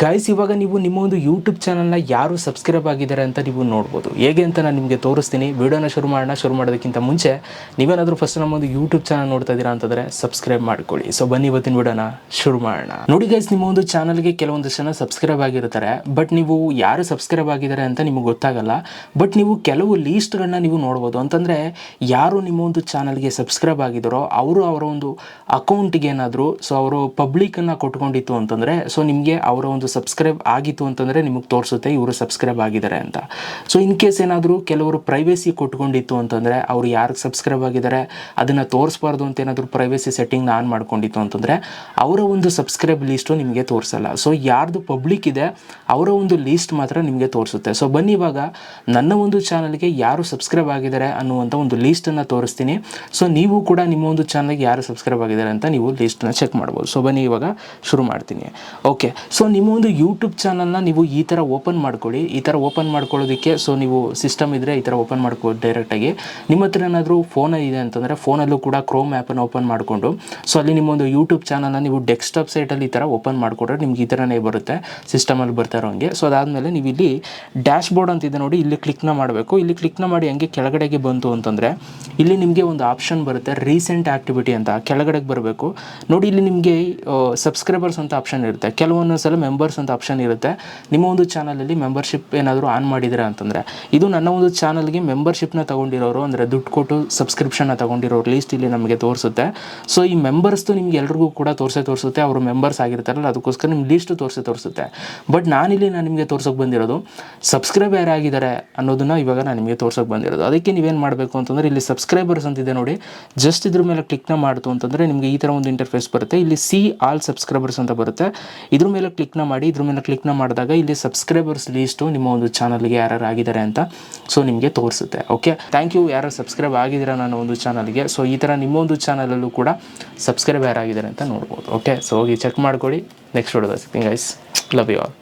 Guys ಇವಾಗ ನೀವು ನಿಮ್ಮ ಒಂದು ಯೂಟ್ಯೂಬ್ ಚಾನಲ್ನ ಯಾರು ಸಬ್ಸ್ಕ್ರೈಬ್ ಆಗಿದ್ದಾರೆ ಅಂತ ನೀವು ನೋಡ್ಬೋದು. ಹೇಗೆ ಅಂತ ನಾನು ನಿಮಗೆ ತೋರಿಸ್ತೀನಿ. ವಿಡಿಯೋನ ಶುರು ಮಾಡೋಣ. ಶುರು ಮಾಡೋದಕ್ಕಿಂತ ಮುಂಚೆ ನೀವೇನಾದರೂ ಫಸ್ಟ್ ನಮ್ಮ ಒಂದು ಯೂಟ್ಯೂಬ್ ಚಾನಲ್ ನೋಡ್ತಾ ಇದ್ದೀರಾ ಅಂತಂದರೆ ಸಬ್ಸ್ಕ್ರೈಬ್ ಮಾಡ್ಕೊಳ್ಳಿ. ಸೊ ಬನ್ನಿ ಇವತ್ತಿನ ವಿಡಿಯೋನ ಶುರು ಮಾಡೋಣ. ನೋಡಿ ಗೈಸ್ ನಿಮ್ಮ ಒಂದು ಚಾನಲ್ಗೆ ಕೆಲವೊಂದಷ್ಟು ಜನ ಸಬ್ಸ್ಕ್ರೈಬ್ ಆಗಿರ್ತಾರೆ. ಬಟ್ ನೀವು ಯಾರು ಸಬ್ಸ್ಕ್ರೈಬ್ ಆಗಿದ್ದಾರೆ ಅಂತ ನಿಮಗೆ ಗೊತ್ತಾಗಲ್ಲ. ಬಟ್ ನೀವು ಕೆಲವು ಲೀಸ್ಟ್ಗಳನ್ನ ನೀವು ನೋಡ್ಬೋದು. ಅಂತಂದರೆ ಯಾರು ನಿಮ್ಮ ಒಂದು ಚಾನಲ್ಗೆ ಸಬ್ಸ್ಕ್ರೈಬ್ ಆಗಿದ್ದಾರೋ ಅವರು ಅವರ ಒಂದು ಅಕೌಂಟಿಗೆ ಏನಾದರೂ ಸೊ ಅವರು ಪಬ್ಲಿಕನ್ನು ಕೊಟ್ಕೊಂಡಿತ್ತು ಅಂತಂದರೆ ಸೊ ನಿಮಗೆ ಅವರ ಒಂದು ಸಬ್ಸ್ಕ್ರೈಬ್ ಆಗಿತ್ತು ಅಂತಂದರೆ ನಿಮಗೆ ತೋರಿಸುತ್ತೆ, ಇವರು ಸಬ್ಸ್ಕ್ರೈಬ್ ಆಗಿದ್ದಾರೆ ಅಂತ. ಸೊ ಇನ್ ಕೇಸ್ ಏನಾದರೂ ಕೆಲವರು ಪ್ರೈವೇಸಿ ಕೊಟ್ಕೊಂಡಿತ್ತು ಅಂತಂದರೆ ಅವ್ರು ಯಾರಿಗೆ ಸಬ್ಸ್ಕ್ರೈಬ್ ಆಗಿದ್ದಾರೆ, ಅದನ್ನು ತೋರಿಸ್ಬಾರ್ದು ಅಂತ ಏನಾದರೂ ಪ್ರೈವೇಸಿ ಸೆಟ್ಟಿಂಗ್ನ ಆನ್ ಮಾಡ್ಕೊಂಡಿತ್ತು ಅಂತಂದರೆ ಅವರ ಒಂದು ಸಬ್ಸ್ಕ್ರೈಬ್ ಲೀಸ್ಟು ನಿಮಗೆ ತೋರಿಸಲ್ಲ. ಸೊ ಯಾರ್ದು ಪಬ್ಲಿಕ್ ಇದೆ, ಅವರ ಒಂದು ಲೀಸ್ಟ್ ಮಾತ್ರ ನಿಮಗೆ ತೋರಿಸುತ್ತೆ. ಸೊ ಬನ್ನಿ ಇವಾಗ ನನ್ನ ಒಂದು ಚಾನಲ್ಗೆ ಯಾರು ಸಬ್ಸ್ಕ್ರೈಬ್ ಆಗಿದ್ದಾರೆ ಅನ್ನುವಂಥ ಒಂದು ಲೀಸ್ಟನ್ನು ತೋರಿಸ್ತೀನಿ. ಸೊ ನೀವು ಕೂಡ ನಿಮ್ಮ ಒಂದು ಚಾನಲ್ಗೆ ಯಾರು ಸಬ್ಸ್ಕ್ರೈಬ್ ಆಗಿದ್ದಾರೆ ಅಂತ ನೀವು ಲೀಸ್ಟನ್ನ ಚೆಕ್ ಮಾಡ್ಬೋದು. ಸೊ ಬನ್ನಿ ಇವಾಗ ಶುರು ಮಾಡ್ತೀನಿ. ಓಕೆ ಸೊ ನಿಮ್ಮ ಒಂದು ಯೂಟ್ಯೂಬ್ ಚಾನಲ್ನ ನೀವು ಈ ಥರ ಓಪನ್ ಮಾಡ್ಕೊಳ್ಳಿ. ಈ ಥರ ಓಪನ್ ಮಾಡ್ಕೊಳ್ಳೋದಕ್ಕೆ ಸೊ ನೀವು ಸಿಸ್ಟಮ್ ಇದ್ದರೆ ಈ ಥರ ಓಪನ್ ಮಾಡ್ಕೊ ಡೈರೆಕ್ಟಾಗಿ ನಿಮ್ಮ ಹತ್ರ ಏನಾದರೂ ಫೋನ್ ಇದೆ ಅಂತಂದರೆ ಫೋನಲ್ಲೂ ಕೂಡ ಕ್ರೋಮ್ ಆ್ಯಪನ್ನು ಓಪನ್ ಮಾಡಿಕೊಂಡು ಸೊ ಅಲ್ಲಿ ನಿಮ್ಮ ಒಂದು ಯೂಟ್ಯೂಬ್ ಚಾನಲ್ನ ನೀವು ಡೆಸ್ಕ್ಟಾಪ್ ಸೈಟಲ್ಲಿ ಈ ಥರ ಓಪನ್ ಮಾಡಿಕೊಟ್ರೆ ನಿಮ್ಗೆ ಈ ಥರನೇ ಬರುತ್ತೆ ಸಿಸ್ಟಮಲ್ಲಿ ಬರ್ತಾ ಇರೋಂಗೆ. ಸೊ ಅದಾದಮೇಲೆ ನೀವು ಇಲ್ಲಿ ಡ್ಯಾಶ್ ಬೋರ್ಡ್ ಅಂತಿದೆ ನೋಡಿ, ಇಲ್ಲಿ ಕ್ಲಿಕ್ನ ಮಾಡಬೇಕು. ಇಲ್ಲಿ ಕ್ಲಿಕ್ನ ಮಾಡಿ ಹಂಗೆ ಕೆಳಗಡೆಗೆ ಬಂತು ಅಂತಂದರೆ, ಇಲ್ಲಿ ನಿಮಗೆ ಒಂದು ಆಪ್ಷನ್ ಬರುತ್ತೆ ರೀಸೆಂಟ್ ಆ್ಯಕ್ಟಿವಿಟಿ ಅಂತ. ಕೆಳಗಡೆಗೆ ಬರಬೇಕು. ನೋಡಿ, ಇಲ್ಲಿ ನಿಮಗೆ ಸಬ್ಸ್ಕ್ರೈಬರ್ಸ್ ಅಂತ ಆಪ್ಷನ್ ಇರುತ್ತೆ. ಕೆಲವೊಂದು ಸಲ ಮೆಂಬರ್ಸ್ ಅಂತ ಆಪ್ಷನ್ ಇರುತ್ತೆ. ನಿಮ್ಮ ಒಂದು ಚಾನಲಲ್ಲಿ ಮೆಂಬರ್ಶಿಪ್ ಏನಾದರೂ ಆನ್ ಮಾಡಿದ್ದೀರಾ ಅಂತಂದರೆ, ಇದು ನನ್ನ ಒಂದು ಚಾನಲ್ಗೆ ಮೆಂಬರ್ಶಿಪ್ನ ತಗೊಂಡಿರೋರು, ಅಂದರೆ ದುಡ್ಡು ಕೊಟ್ಟು ಸಬ್ಸ್ಕ್ರಿಪ್ಷನ್ನ ತಗೊಂಡಿರೋರು ಲೀಸ್ಟ್ ಇಲ್ಲಿ ನಮಗೆ ತೋರಿಸುತ್ತೆ. ಸೊ ಈ ಮೆಂಬರ್ಸ್ದು ನಿಮ್ಗೆ ಎಲ್ರಿಗೂ ಕೂಡ ತೋರಿಸೇ ತೋರಿಸುತ್ತೆ. ಅವರು ಮೆಂಬರ್ಸ್ ಆಗಿರ್ತಾರಲ್ಲ, ಅದಕ್ಕೋಸ್ಕರ ನಿಮ್ಮ ಲೀಸ್ಟು ತೋರಿಸೇ ತೋರಿಸುತ್ತೆ. ಬಟ್ ನಾನಿಲ್ಲಿ ನಾನು ನಿಮಗೆ ತೋರ್ಸೋಕೆ ಬಂದಿರೋದು ಸಬ್ಸ್ಕ್ರೈಬ್ ಯಾರಾಗಿದ್ದಾರೆ ಅನ್ನೋದನ್ನ ಇವಾಗ ನಾನು ನಿಮಗೆ ತೋರ್ಸೋಕೆ ಬಂದಿರೋದು. ಅದಕ್ಕೆ ನೀವೇನು ಮಾಡಬೇಕು ಅಂತಂದರೆ, ಇಲ್ಲಿ ಸಬ್ಸ್ಕ್ರೈಬರ್ಸ್ ಅಂತಿದೆ ನೋಡಿ. ಜಸ್ಟ್ ಇದ್ರ ಮೇಲೆ ಕ್ಲಿಕ್ನ ಮಾಡ್ತು ಅಂತಂದರೆ ನಿಮಗೆ ಈ ಥರ ಒಂದು ಇಂಟರ್ಫೇಸ್ ಬರುತ್ತೆ. ಇಲ್ಲಿ ಸಿ ಆಲ್ ಸಬ್ಸ್ಕ್ರೈಬರ್ಸ್ ಅಂತ ಬರುತ್ತೆ. ಇದ್ರ ಮೇಲೆ ಕ್ಲಿಕ್ನ ಮಾಡಿ ಇದ್ರ ಮೇಲೆ ಕ್ಲಿಕ್ನ ಮಾಡಿದಾಗ ಇಲ್ಲಿ ಸಬ್ಸ್ಕ್ರೈಬರ್ಸ್ ಲೀಸ್ಟು ನಿಮ್ಮ ಒಂದು ಚಾನಲ್ಗೆ ಯಾರು ಆಗಿದ್ದಾರೆ ಅಂತ ಸೊ ನಿಮಗೆ ತೋರಿಸುತ್ತೆ ಓಕೆ ಥ್ಯಾಂಕ್ ಯು ಯಾರು ಸಬ್ಸ್ಕ್ರೈಬ್ ಆಗಿದ್ದೀರಾ ನನ್ನ ಒಂದು ಚಾನಲ್ಗೆ ಸೊ ಈ ಥರ ನಿಮ್ಮ ಒಂದು ಚಾನಲಲ್ಲೂ ಕೂಡ ಸಬ್ಸ್ಕ್ರೈಬ್ ಯಾರಾಗಿದ್ದಾರೆ ಅಂತ ನೋಡ್ಬೋದು ಓಕೆ ಸೊ ಹೋಗಿ ಚೆಕ್ ಮಾಡ್ಕೊಳ್ಳಿ ನೆಕ್ಸ್ಟ್ ಹೊಡೆದ ಸಿಗ್ತೀನಿ ಗೈಸ್ ಲವ್ ಯು ಆಲ್